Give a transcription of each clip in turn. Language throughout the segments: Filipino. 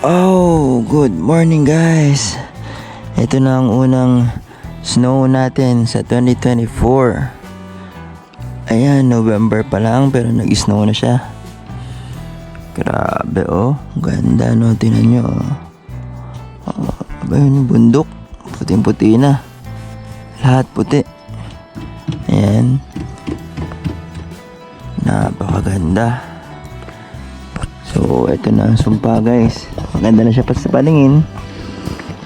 So, good morning guys. Ito na ang unang snow natin sa 2024. Ayan, November pa lang pero nag-snow na siya. Grabe oh, ganda no, tinan nyo. Oh, aba yun yung bundok, puting-puti na. Lahat puti. Ayan. Napakaganda. So, ito na sumpa guys. Maganda na siya pa sa paningin.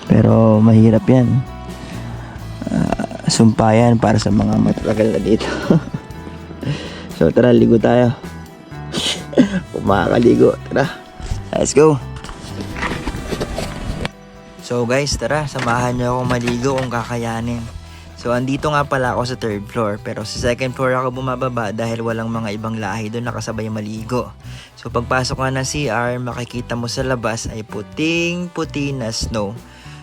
Pero mahirap yan. Ah, sumpa yan para sa mga matatagal na dito. so, tara, ligo tayo. Kung makakaligo, tara. Let's go. So guys, tara, samahan niyo akong maligo kung kakayanin. So, andito nga pala ako sa third floor, pero sa second floor ako bumababa dahil walang mga ibang lahi doon nakasabay maligo. So, pagpasok ka ng CR, makikita mo sa labas ay puting-puti na snow.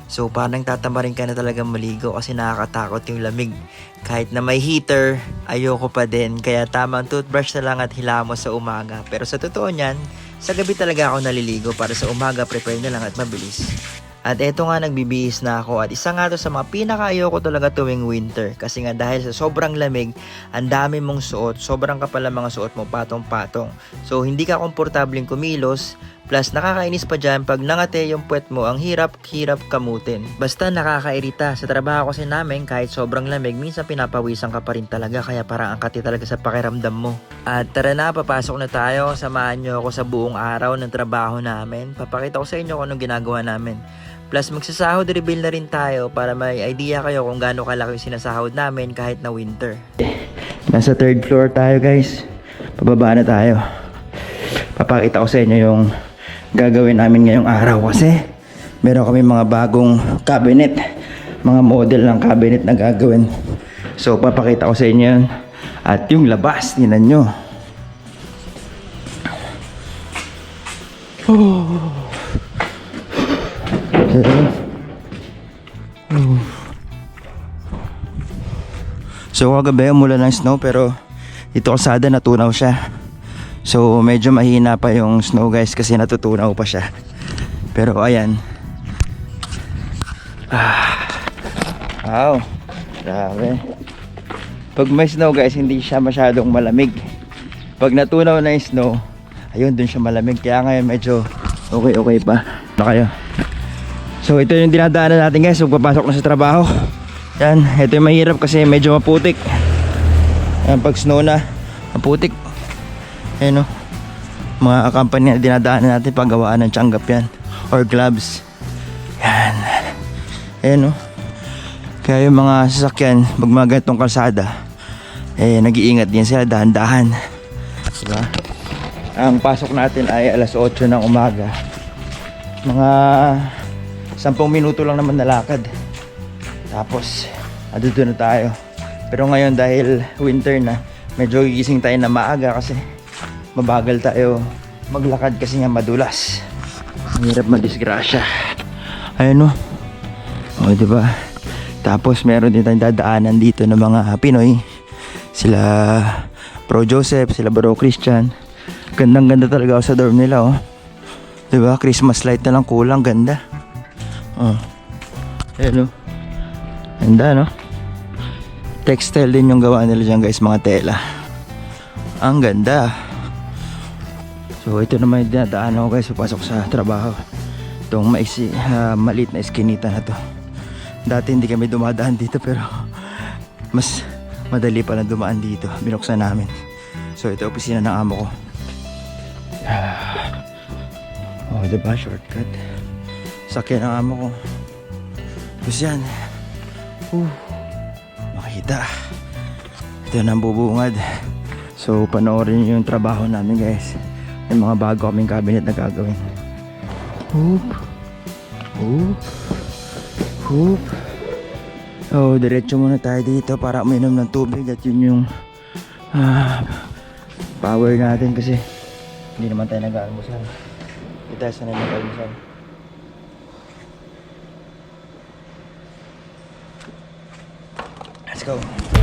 So, parang tatamarin ka na talaga maligo kasi nakakatakot yung lamig. Kahit na may heater, ayoko pa din. Kaya tamang toothbrush na lang at hilamos sa umaga. Pero sa totoo niyan, sa gabi talaga ako naliligo para sa umaga prepare na lang at mabilis. At eto nga nagbibihis na ako at isa nga to sa mga pinaka-ayoko talaga tuwing winter kasi nga dahil sa sobrang lamig, ang dami mong suot, sobrang kapal ang mga suot mo patong-patong. So hindi ka komportabling kumilos, plus nakakainis pa dyan pag nangate yung puwet mo, ang hirap-hirap kamutin. Basta nakakairita, sa trabaho kasi namin kahit sobrang lamig, minsan pinapawisan ka pa rin talaga kaya parang ang kati talaga sa pakiramdam mo. At tara na, papasok na tayo, samahan nyo ako sa buong araw ng trabaho namin. Papakita ko sa inyo kung anong ginagawa namin. Plus magsasahod reveal na rin tayo para may idea kayo kung gaano kalaki yung sinasahod namin kahit na winter. Nasa third floor tayo guys. Pababa na tayo. Papakita ko sa inyo yung gagawin namin ngayong araw kasi meron kami mga bagong cabinet. Mga model ng cabinet na gagawin. So papakita ko sa inyo yun. At yung labas, tinan nyo. So kagabi umulan ng snow pero ito kalsada natunaw siya. So medyo mahina pa yung snow guys kasi natutunaw pa siya. Pero ayan. Ah. Wow. Grabe. Pag may snow guys hindi siya masyadong malamig. Pag natunaw na yung snow, ayun dun siya malamig. Kaya ngayon medyo okay okay pa. Na kayo. So ito yung dinadaanan natin guys. Pagpapasok na sa trabaho. Yan, ito yung mahirap kasi medyo maputik. Yan, pag snow na Maputik. Ayan o Mga company na dinadaanan natin Paggawaan ng tsanggap yan Or gloves. Yan. Ayan o Kaya yung mga sasakyan Pag mga ganitong kalsada Eh, nag-iingat din sila dahan-dahan. Diba? Ang pasok natin ay alas 8 ng umaga. Mga 10 minuto lang naman nalakad. Tapos, aduto na tayo. Pero ngayon dahil winter na, medyo gigising tayo na maaga kasi mabagal tayo maglakad kasi nga madulas. Ang hirap madisgrasya. Ayun o. O, di ba? Tapos meron din tayong dadaanan dito ng mga Pinoy. Sila Pro Joseph, sila Bro Christian. Gandang ganda talaga sa dorm nila oh. 'Di ba? Christmas light na lang kulang, ganda. Oh. Ayan o. Ganda no? Textile din yung gawa nila dyan guys, mga tela. Ang ganda. So ito naman yung dinadaan ako guys, papasok sa trabaho. Itong maiksi, uh, maliit na eskinita na to. Dati hindi kami dumadaan dito pero mas madali pa na dumaan dito. Binuksan namin. So ito opisina ng amo ko. Oh, diba? Shortcut sakyan ng amo ko. Tapos yan. Uh, makita. Ito na ang bubungad. So panoorin nyo yung trabaho namin guys. May mga bago kaming cabinet na gagawin. Hoop hoop hoop oh diretso muna tayo dito para uminom ng tubig at yun yung ah, power natin kasi hindi naman tayo nag-almusal hindi tayo sanay nag-almusal Let's go.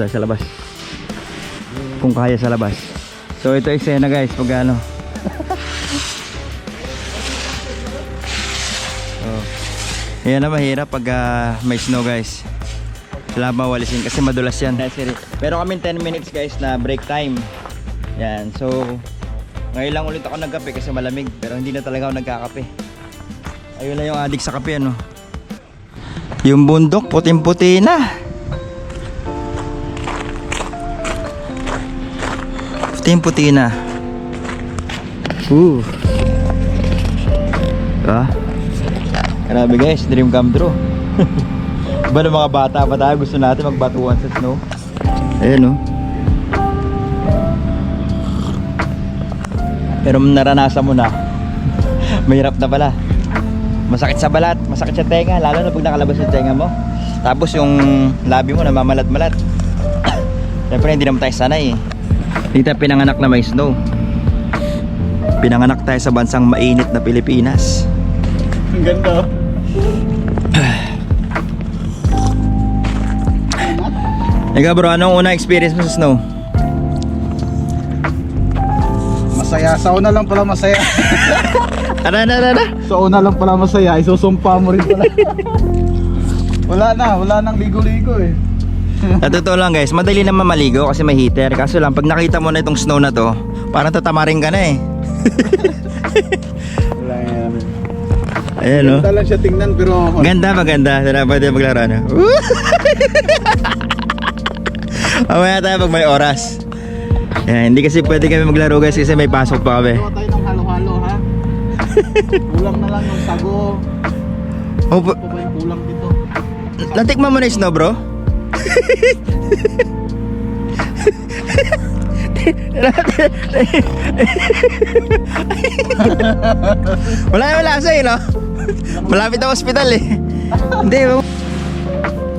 Tayo sa labas. Kung kaya sa labas. So ito eksena guys, pag ano. oh. Yan na mahirap pag ah, may snow guys. Wala mawalisin kasi madulas yan. Meron kami 10 minutes guys na break time. Yan, so ngayon lang ulit ako nagkape kasi malamig pero hindi na talaga ako nagkakape. Ayun na yung adik sa kape ano. Yung bundok puting-puti na. Puting-puti na. Uh. Ah. Grabe guys, dream come true. Iba ng mga bata pa tayo, gusto natin magbatuan sa snow. Ayan oh. Pero naranasan mo na. Mahirap na pala. Masakit sa balat, masakit sa tenga, lalo na pag nakalabas yung tenga mo. Tapos yung labi mo namamalat-malat. Siyempre hindi naman tayo sanay eh. Tayo pinanganak na may snow. Pinanganak tayo sa bansang mainit na Pilipinas. Ang ganda. Ikaw bro, anong unang experience mo sa snow? Masaya. Sa una lang pala masaya. Ano, ano, ano, ano? Sa una lang pala masaya. Isusumpa mo rin pala. wala na. Wala nang ligo-ligo eh. Sa totoo lang guys, madali naman maligo kasi may heater. Kaso lang, pag nakita mo na itong snow na to, parang tatamarin ka na eh. Wala yan. Ayan no? Ganda lang siya tingnan pero Ganda, maganda. Sana pwede maglaro na. Mamaya tayo pag may oras. Yan, hindi kasi pwede kami maglaro guys kasi may pasok pa kami. Tayo ng halo-halo ha. kulang na lang yung sago. Oh, yung kulang dito? natikman mo na yung snow bro? Wala yung lasa eh no? Malapit ang hospital eh. Hindi oh.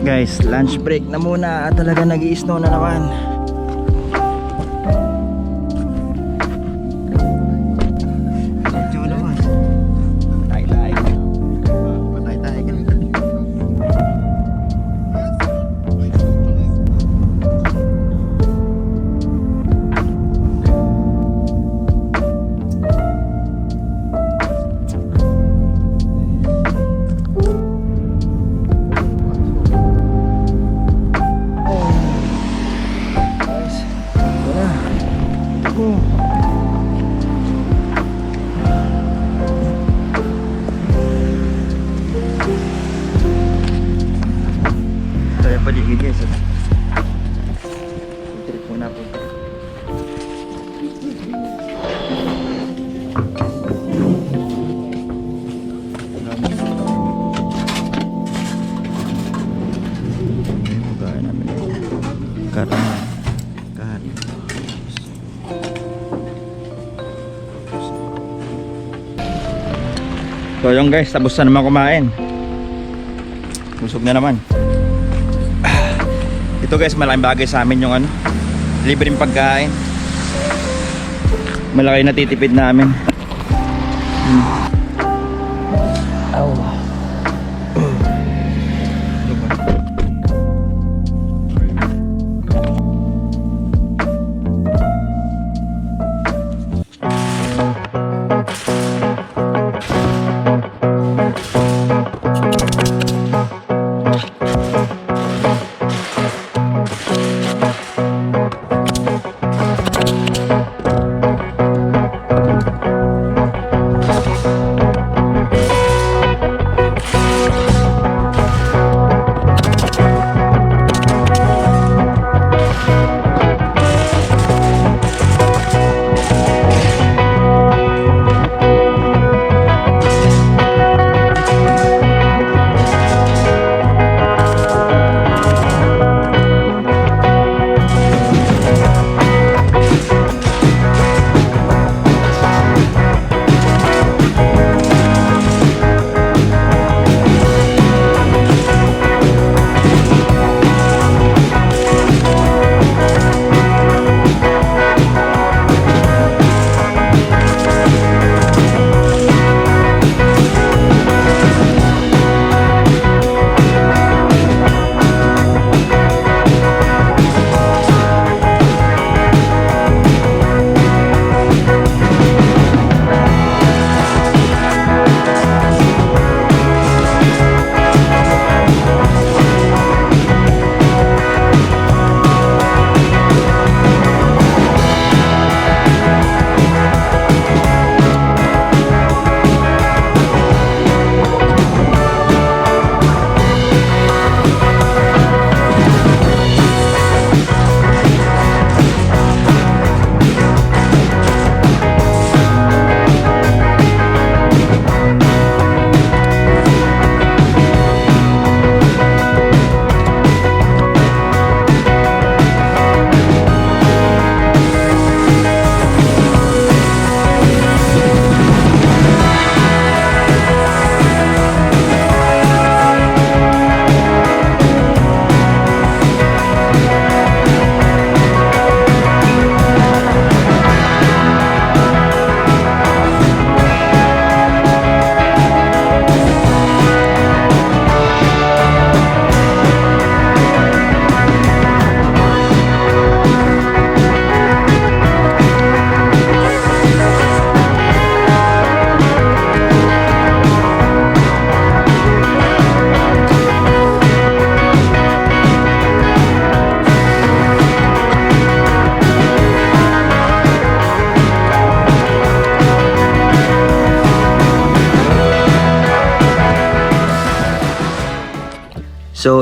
Guys, lunch break na muna talaga nag snow na naman. So yung guys, tapos na naman kumain. Busog na naman. Ito guys, malaking bagay sa amin yung ano, libreng pagkain. Malaki na titipid namin. Hmm.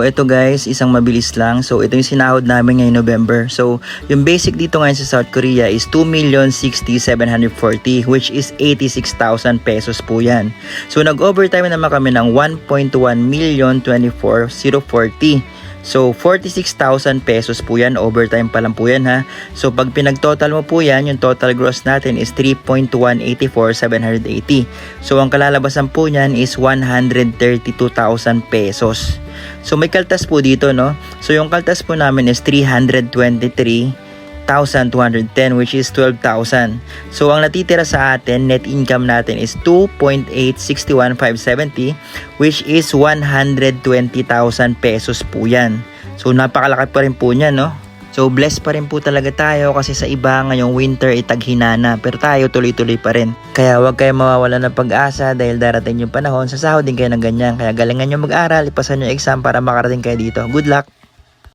Ito guys, isang mabilis lang. So, ito yung sinahod namin ngayong November. So, yung basic dito ngayon sa South Korea is 2,060,740 which is 86,000 pesos po yan. So, nag-overtime naman kami ng 1.1 million 24,040. So, 46,000 pesos po yan. Overtime pa lang po yan ha. So, pag pinag-total mo po yan, yung total gross natin is 3.184780. So, ang kalalabasan po niyan is 132,000 pesos. So, may kaltas po dito, no? So, yung kaltas po namin is 323,210 which is 12,000. So, ang natitira sa atin, net income natin is 2.861570 which is 120,000 pesos po yan. So, napakalaki pa rin po niya, no? So, blessed pa rin po talaga tayo kasi sa iba ngayong winter itaghinana pero tayo tuloy-tuloy pa rin. Kaya huwag kayo mawawala ng pag-asa dahil darating yung panahon, sasahod din kayo ng ganyan. Kaya galingan nyo mag-aral, ipasan nyo exam para makarating kayo dito. Good luck!